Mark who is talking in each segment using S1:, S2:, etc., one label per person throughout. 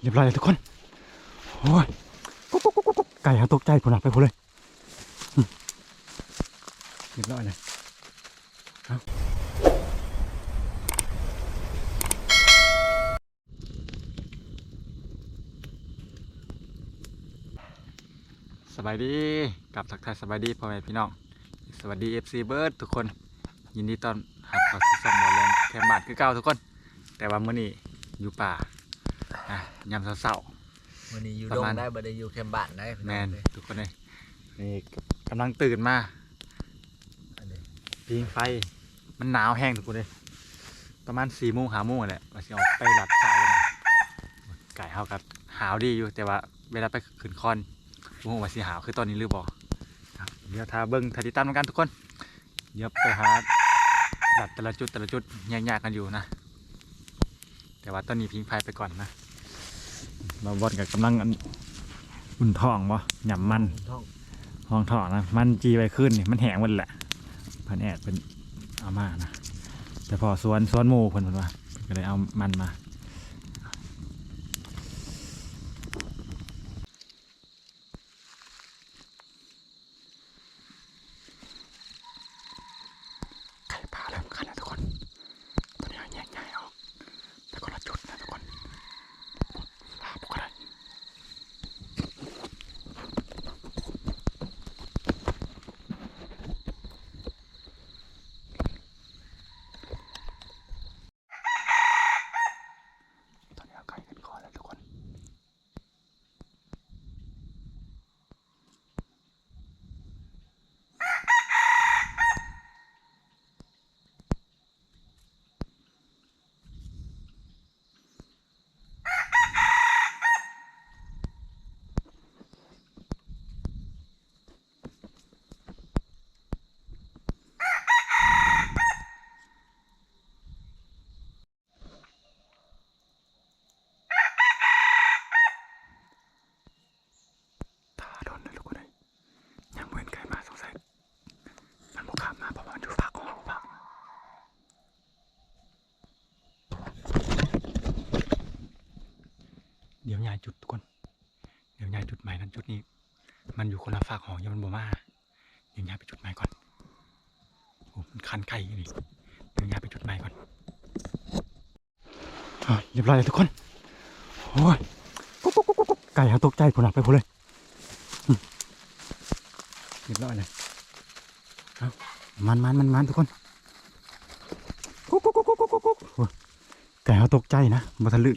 S1: เรียบร้อยเลยทุกคนโอ้ยกุ๊กกุ๊กกุ๊กกุ๊กไก่เขาตกใจผมหนักไปผมเลยเรียบร้อยเลยสบายดีกลับทักทายสบายดีพ่อแม่พี่น้อง สวัสดี FC เบิร์ดทุกคน ยินดีต้อนรับเข้าสู่ช่องบอลเลนแคมบาทคือเก่าทุกคน แต่ว่ามื้อนี้อยู่ป่า อะยามเช้าๆ
S2: วันนี้อยู่
S1: ประ
S2: ดง
S1: มาณ
S2: ได้บ่ได้อยู่แคมป์บ้านได้พี่
S1: แม
S2: อง
S1: น
S2: เอ้ย
S1: ทุกคนเลยนี่กำลังตื่นมา
S2: อันนี้
S1: พิงไฟ มันหนาวแห้งทุกคนเลยประมาณสี่โมงหาโมงแหละมาสิออกไปหลับสายเลยนะไก่เฮากับหาวดีอยู่แต่ว่าเวลาไปขึ้นคอนโอ้โหว่าสิหาวคือตอนนี้หรือบ่ครับเดี๋ยวทาเบิ้งทาติดตามกันทุกคนเดี๋ยวไปหาหลับแต่ละจุดแต่ละจุดแยกๆกันอยู่นะ แต่ว่าตอนนี้พิงไฟไปก่อนนะ เราบอดกับกำลังอันอุ่นท้องบ่หยำมัน
S2: ท้อง
S1: ห้องถอดนะมันจีไปขึ้นนี่มันแห้งหมดแหละเพิ่นแอดเป็นเอามานะแต่พอสวนสวนหมูเพิ่นเพิ่นว่าเพิ่นก็เลยเอามันมา ไข่ปลาเริ่มขันแล้วทุกคน ตอนนี้เอาแยกย้ายออกแต่คนละจุดนะทุกคนลาบก็ได้ ตอนนี้เอาไก่ขึ้นคอแล้วทุกคน ตาโดนเลยทุกคนเลยยังเหมือนไก่มาสงสัยมันบุกขับมาเพราะว่ามันอยู่ฝักของเราฝักเดี๋ยวยาย จุดทุกคน เดี๋ยวยายจุดใหม่นั้นจุดนี้ มันอยู่คนละฝากของยังมันบ่มาเดี๋ยวยายไปจุดใหม่ก่อนโอ้มันคันไก่อยู่นี่เดี๋ยวยายไปจุดใหม่ก่อนเรียบร้อยเลยทุกคนโอ้ยกุ๊กกุ๊กกุ๊กกุ๊กไก่เขาตกใจผมหนักไปผมเลยเรียบร้อยเลยเอามันมันมันมันทุกคนกุ๊กกุ๊กกุ๊กกุ๊กกุ๊กไก่เขาตกใจนะบัทะลึก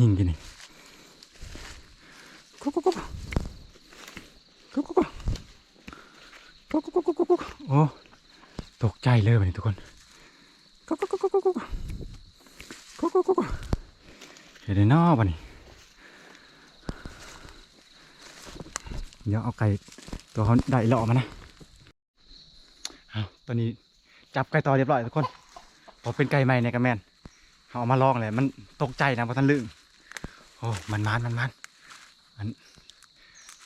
S1: ยิงกินนี่กุ๊กกุ๊กกุ๊กกุ๊กกุ๊กกุ๊กกุ๊กกุ๊กกุ๊กกุ๊กโอ้ตกใจเลยมาดิทุกคนกุ๊กกุ๊กกุ๊กกุ๊กกุ๊กกุ๊กกุ๊กกุ๊กเห็นแล้วเน้องมาดิเดี๋ยวเอาไก่ตัวเขาได้เลาะมานะเอาตอนนี้จับไก่ต่อเรียบร้อยทุกคนพอเป็นไก่ใหม่เนี่ยกระแมนเอามาลองเลยมันตกใจนะเพราะท่านลืม โอ้มันมันมันมันมัน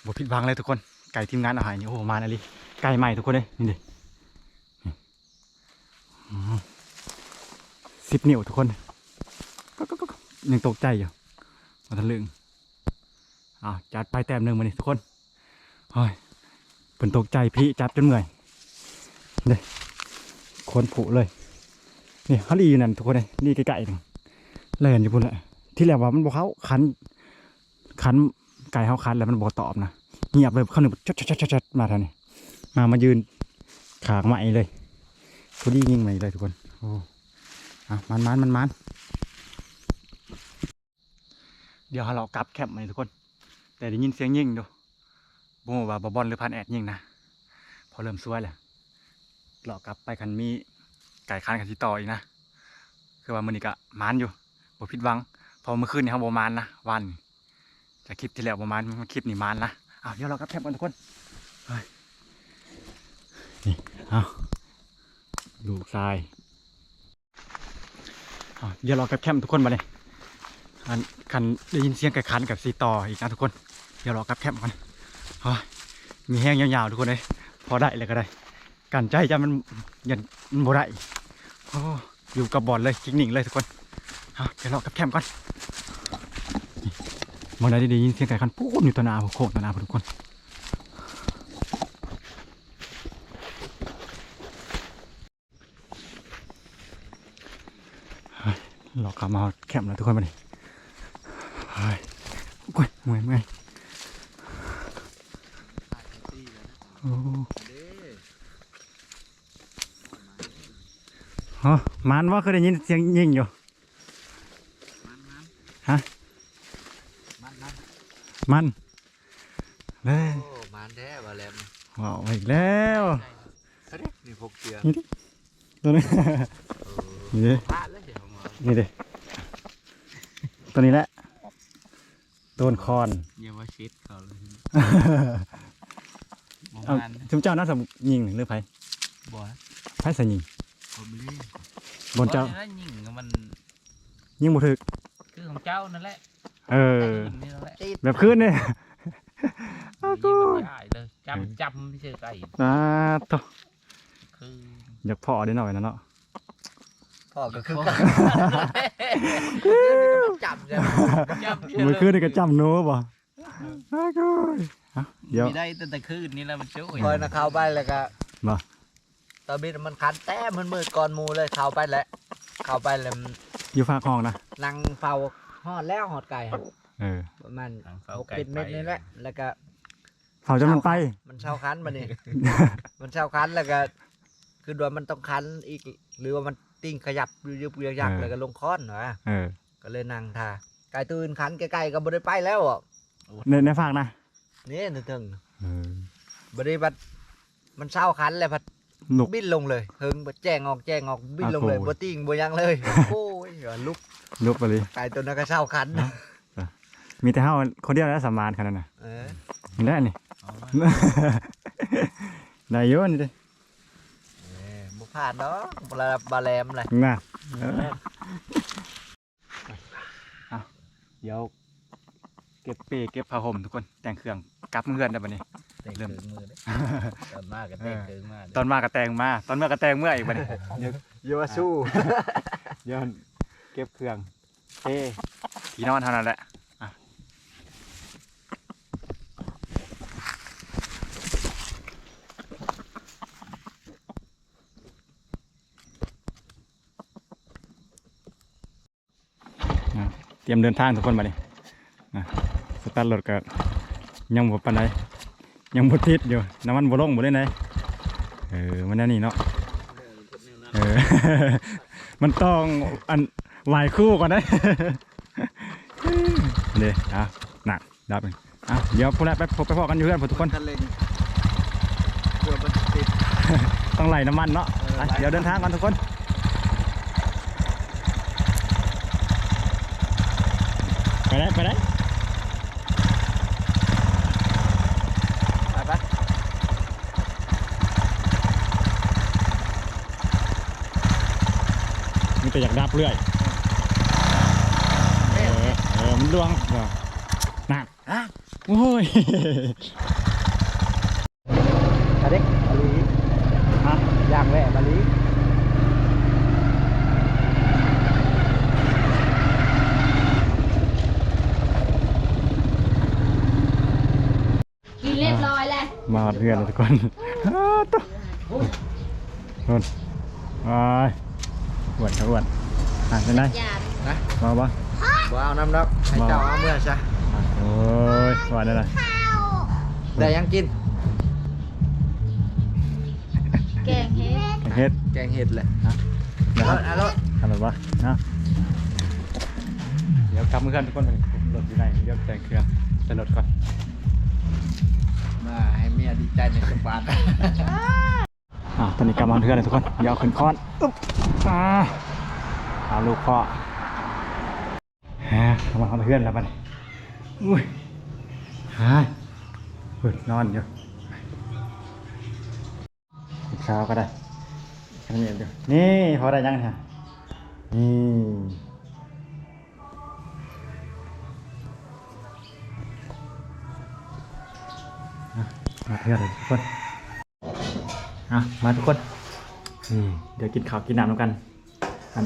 S1: บผิดหวังเลยทุกคน ไก่ทีมงานอาหายนี่โอ้มันอะไรไก่ใหม่ทุกคนเลยนี่ดิสิบนิ้วทุกคนก็ก็ยังตกใจอยู่เพราท่านลืมเอาจัดไปแต้มหนึ่งมานี่ทุกคนโอ้ยเป็นตกใจพี่จับจนเมื่อยเด้คนผุเลยนี่เขาลีอยู่นั่นทุกคนเลยลีไก่ๆนึงเล่นอยู่พุ่นแหละ ที่แรกว่ามันบอกเขาคันคันไก่เขาคันแล้วมันบอกตอบนะเงียบเลยเขาหนึ่งชัดชัดชัดมาทานี้มามายืนขางใหม่เลยพอดียิงใหม่เลยทุกคนโอ้อะมันมันมันมันเดี๋ยวเรากลับแคมปใหม่ทุกคน แต่ได้ยินเสียงยิงดูบูว่าบอบอลหรือพันแอดยิงนะพอเริ่มซวยแหล้วเลากลับไปคันมีไก่คันกันที่ต่ออีกนะคือว่ามันนี่ก็มานอยู่บ่ผิดหวัง พอเมื่อคืนนี่ครับประมาณนะวันจะคลิปที่แล้วประมาณคลิปนี้มานนะอ้าวเดี๋ยวเราก็แคปกันทุกคนนี่เอาลูกทรายอ้าเดี๋ยวเราก็แคปทุกคนมาเลยอันคันได้ยินเสียงไก่คันกับสีต่ออีกนะทุกคน เดี๋ยวเราก็แคปกันมีแห้งยาวๆทุกคนเลยพอได้เลยก็ได้กันใจจะมันยันมันบ่ได้โออยู่กับบอลเลยจิกหนิงเลยทุกคนเอาเดี๋ยวเรากับแคมก่อนนี่ มองได้ได้ยินเสียงไก่คันปูดอยู่ตนาโค้งตัวหนาทุกคนเฮ้ยเรากลับมาแคมป์แล้วทุกคนมาดิเฮ้ยโอ้ยเมื่อยเมื่อยโอ้ฮะมันว่าเคยได้ยินเสียงยิงอยู่
S2: มันมัน
S1: มันเล้ย
S2: โอ้มันแท้บาแลม
S1: ว้าวอีกแล้ว
S2: เฮ้ยนี่พกเกียร์
S1: ตัวนี้นี่ดิ
S2: พลาดแล้วเดี๋ยวมา
S1: นี่ดิตัวนี้แหละโดนคอน
S2: อย่ามาชิดเขาเลย
S1: เอาชุมเจ้าน่าสมยิงหรือไผ
S2: บ่
S1: ไผใส่ยิง
S2: ผมเลย
S1: บนเจ้า
S3: นั่นยิงมัน
S1: ยิงบ่ถึก
S3: คือของเจ้านั่นแหละ
S1: เออ
S3: ยิงนี่นั่นแหละ
S1: แบบคืนนี่อ้าวกู
S3: ยิงมันได้เลยจำจำไม่ใช่ไก่
S1: อ่าตัว
S3: คือ
S1: อยากพอได้หน่อยนะเนาะ
S2: พ่อก็คือจับเลย
S3: จำ
S1: มือคืนนี่ก็จำโน้บ่อ้าวกูเอาเดี๋ยว
S3: มีได้ตั้งแต่คืนนี้แล้วมันช่วย
S2: คอยนะเข้าไปแล้วก็
S1: บ่
S2: ตอนบิดมันคันแต้มันมืดก่อนหมูเลยเข้าไปแล้วเข้าไปแล้ว
S1: อยู่ฝากห้องนะ
S2: นั่งเฝ้า หอดแล้วหอดไก่
S1: เออ
S2: ประมาณ
S3: ทางเฝ้า
S2: หก
S3: ไก่
S2: เจ็ดเม็ดนี่แหละแล้วก็
S1: เฝ้าจนมันไป
S2: มันเช่าคันมานี่ มันเช่าคันแล้วก็ คือว่ามันต้องคันอีก หรือว่ามันติ้งขยับยุบๆยัก
S1: เออ
S2: ๆแล้วก็ลงค้อนวะ
S1: เออ
S2: ก็เลยนั่งท่าไก่ตื่นคันไกลๆก็บ่ได้ไปแล้วอะ
S1: ในในฝากนะ
S2: นี่นึกถึง
S1: เออ
S2: บ่ได้บัดมันเช่าคันแล้วพัด
S1: หนุก
S2: บินลงเลยเฮิงบ่แจ้งออกแจ้งออกบินลงเลย
S1: อะโอ้ย
S2: บ่ติ้งบ่หยังเลย โอ้ ยอย่าลุก
S1: ลุกไปเลย
S2: ไก่ตัวนั้นก็เช่าคัน
S1: มีแต่เฮาคนเดียวแล้วสำมานขนาดน่ะ
S2: เออ
S1: นี่แหละนี่
S3: เอามา
S1: ได้เยอะนี่เด้
S2: เออบ่ผ่านดอกบลาบาแลมเลย
S1: น่ะเออเอาเดี๋ยวเก็บเปเก็บผ้าห่มทุกคนแต่งเครื่องกลับเงื่อนได้บัดนี้
S3: เตะ
S1: เริ่
S3: เกิ
S1: ม
S3: งมือเลยตอนมากก็เตะเกิงมาก
S1: ตอนมาก็แต่งมา ตอนเมื่อก็แต่งเมื่ออีกบัดนี้
S2: อย่ามาสู้
S1: เดี๋ยว เก็บเครื่องเป้ที่นอนเท่านั้นแหละอะอะเตรียมเดินทางทุกคนมาดินะสตาร์ทรถก็ยังบ่ปานใดยังบ่ติดอยู่ น้ำมันบ่ลงบ่ได้ไหนเออ มันแนั่นนี่เนาะ เออ มันต้องอัน ไหวคู่ก่อนได้เดี๋ยวอะหนักดับเลยอะเดี๋ยวพวกแรกไปพบไปพอกันอยู่เพื่อนพวกทุกคน
S2: คันเร่งเพื่อมันติด
S1: ต้องไหลน้ำมันเนาะ
S2: เออ
S1: อะ
S2: ไหล
S1: เดี๋ยวเดินทางกันทุกคนไปได้ไปได้
S2: ไปปะ
S1: มีแต่อยากดับเรื่อยเอ อเออมันล่วงว่ะหนัก
S2: อะ
S1: โอ้ย
S2: อะเด็กบาลี
S1: ฮะ
S2: ย่างแหวะบาลี
S4: กินเรียบร้อยแล้ว
S1: มาเพื่อนเลยทุกคนอ้าวตุ๊นู่นไปอ้วนครับอ้วนอะเป็นไง
S4: อย่า
S2: นะ
S1: มาปะ
S2: บ่เอาน้ำดอกให้เจ้าเอาเมื่อซะ
S1: อะโอ้ยหวานเลยนะ
S2: ได้ยังกิน
S4: แกงเฮ็ด
S1: เฮ็ด
S2: แกงเห็ดแหละ
S1: นะ
S2: เอาเอาเอา
S1: อะไรวะนะเดี๋ยวกลับมือกันทุกคนไปรถอยู่ไหนเดี๋ยวแต่งเครื่องใส่รถก่อน
S2: มาให้เมียดีใจในสมบัติ
S1: อะตอนนี้กลับมาเพื่อนเลยทุกคนเดี๋ยวเอาขึ้นค้อนอึ๊บอ่าเอาลูกพ่อ ฮะเอามาเอาเพื่อนแล้วบัดนี้อุ้ยฮะเปิดนอนอยู่อีกเช้าก็ได้แค่นี้เดียวนี่พอได้ยังเนี่ยนี่อะมาเพื่อนเลยทุกคนอะมาทุกคนนี่เดี๋ยวกินข้าวกินน้ำแล้วกันอัน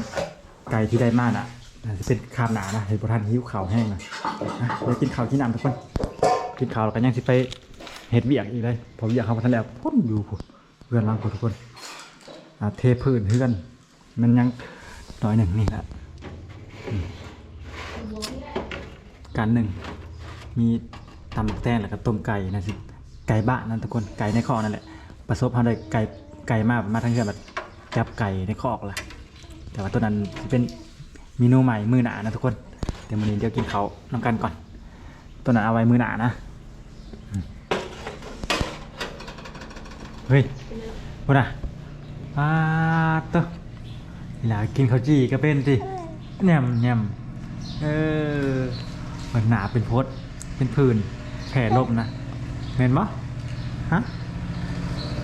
S1: ไก่ที่ได้มากอะ อาจะเป็นคาบหนานะเห็นประท่านหิวข่าวแห้งนะเดี๋ยวกินข้าวกินน้ำทุกคนกินข้าวแล้วก็ยังสิไปเห็ดเบียกอีกเลยผมอยากเข้ามาทันแล้วพ่นอยู่เพื่อนรังคนทุกคนเทพื้นเพื่อนมันยังน้อยหนึ่งนี่แหละการหนึ่งมีตำหมักแตงแล้วก็ต้มไก่นะสิไก่บ้านนั่นทุกคนไก่ในคอกนั่นแหละประสบความได้ไก่ไก่มากมาทั้งเดือนแบบจับไก่ในคอกละแต่ว่าตัวนั้นเป็น มนูใหม่มือหนานะทุกคนเดี๋ยวมื้อนี้เดี๋ยวกินเขาน้ำกันก่อน ตัวนั้นเอาไว้มือหนานะเฮ้ยพูดนะปาตัวเวลากินข้าวจีก็เป็นสิแหนมแหนมเออมันหนาเป็นพดเป็นผื่นแผลลบนะเห็นปะฮะ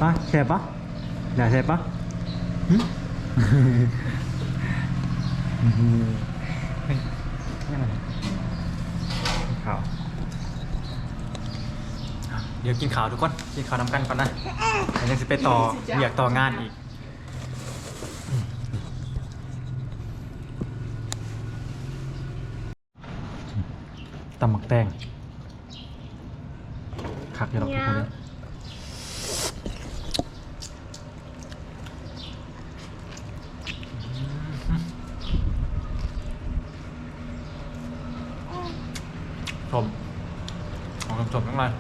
S1: ปะแสบปะอย่าแสบปะอื้อหือเฮ้ย นี่มันข้าวเดี๋ยวกินข้าวทุกคนกินข้าวน้ำกันก่อนนะแล้วยังจะไปต่ออยากต่องานอีกตำหมักแตงคักอยู่หรอกทุกคนเลยชม มทั้งหลาย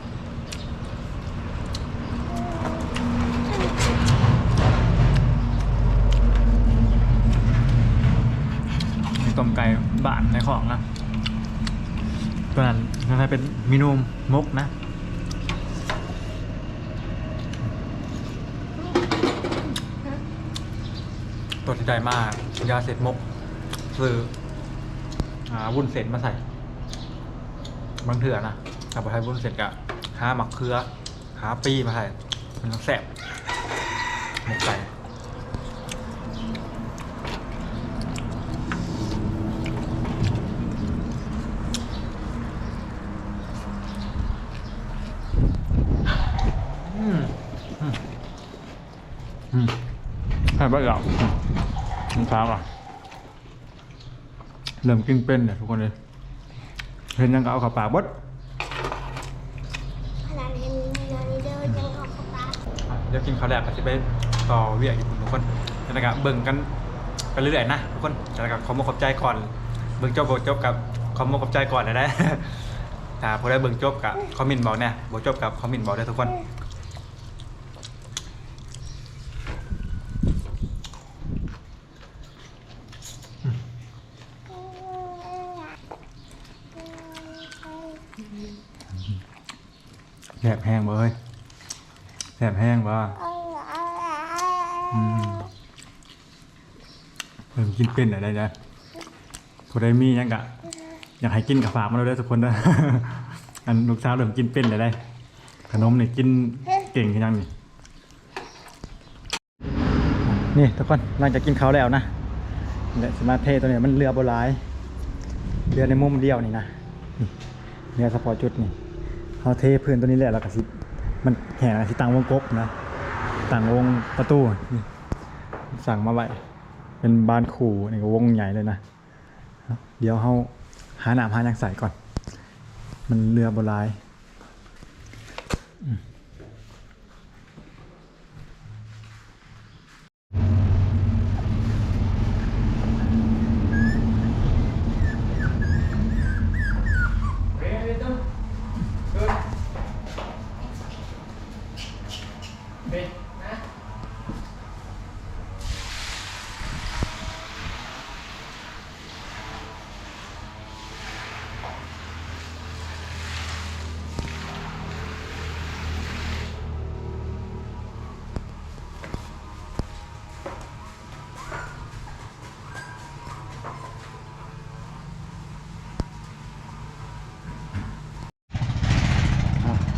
S1: ต้มไก่บ้านในของนะตัวนั้นมันเป็นเมนูมกนะตัวที่ได้มาก ยาเสร็จมกซื้ออาวุ้นเส้นมาใส่ บางเถื่อนะ ถ้าไปให้วุ้นเส้นกะหาหมักเคือ หาปีมาใส่มันต้องแซ่บหมกไก่อืมอืมอืมใช่ปะเหรมันช้าอะเริ่มกินเป็นเนี่ยทุกคนเลยเห็นยังก็เอาข้าปากบด
S5: กิ
S1: นข้าวแรกก็จะไปต่อเวียกอยู่ทุกคนแล้วก็เบิ่งกันไปเรื่อยๆนะทุกคนแล้วก็ขอมขอบใจก่อน เบิ่งจบบจบกับขอมขอบใจก่อนเลยนะถ้าพอได้เบิ่งจบกับคอมเมนต์บอกเนี่ยบจบกับคอมเมนต์บอกได้ทุกคนแสบแห้งเว้ย แสบแห้งบ่อืมเริ่มกินเป็นอะไรนะผู้ใดมีหยังกะ อยากให้กินกับฝากมาเลยเด้อทุกคนเด้ออันลูกสาวเริ่มกินเป็นเลยได้ขนมนี่กินเก่งขึ้นยังนี่นี่ทุกคนหลังจากกินข้าวแล้วนะเดี๋ยวสมาเทตัวเนี้ยมันเรือโบราณเรือในมุมเดียวนี่นะนี่เรือสปอร์ตจุดนี่เขาเทพื้นตัวนี้แหละแล้วก็สิ มันแห่สิตังวงกบนะต่างวงประตู สั่งมาไว้เป็นบานขู่นี่ก็วงใหญ่เลยนะ เดี๋ยวเขาหาหนามหายังใส่ก่อน มันเรือโบราณ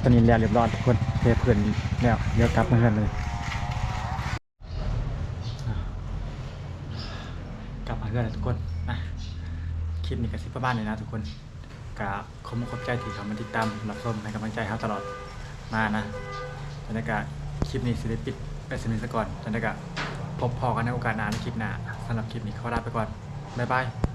S1: ตอนนี้แล้วเรียบร้อยทุกคนเทเพื่อนแล้วเดี๋ยวกลับมาเพื่อนเลยกลับมาเพื่อนทุกคนนะคลิปนี้ก็สิประมาณนี้นะทุกคนกะขอบคุณขอบใจที่เขามาติดตามรับชมให้กำลังใจเขาตลอดมานะจันทกะคลิปนี้สิได้ปิดไปสนิทซะก่อนจันทกะพบพอกันในโอกาสหน้าในคลิปหน้าสำหรับคลิปนี้ขอลาไปก่อนบ๊ายบาย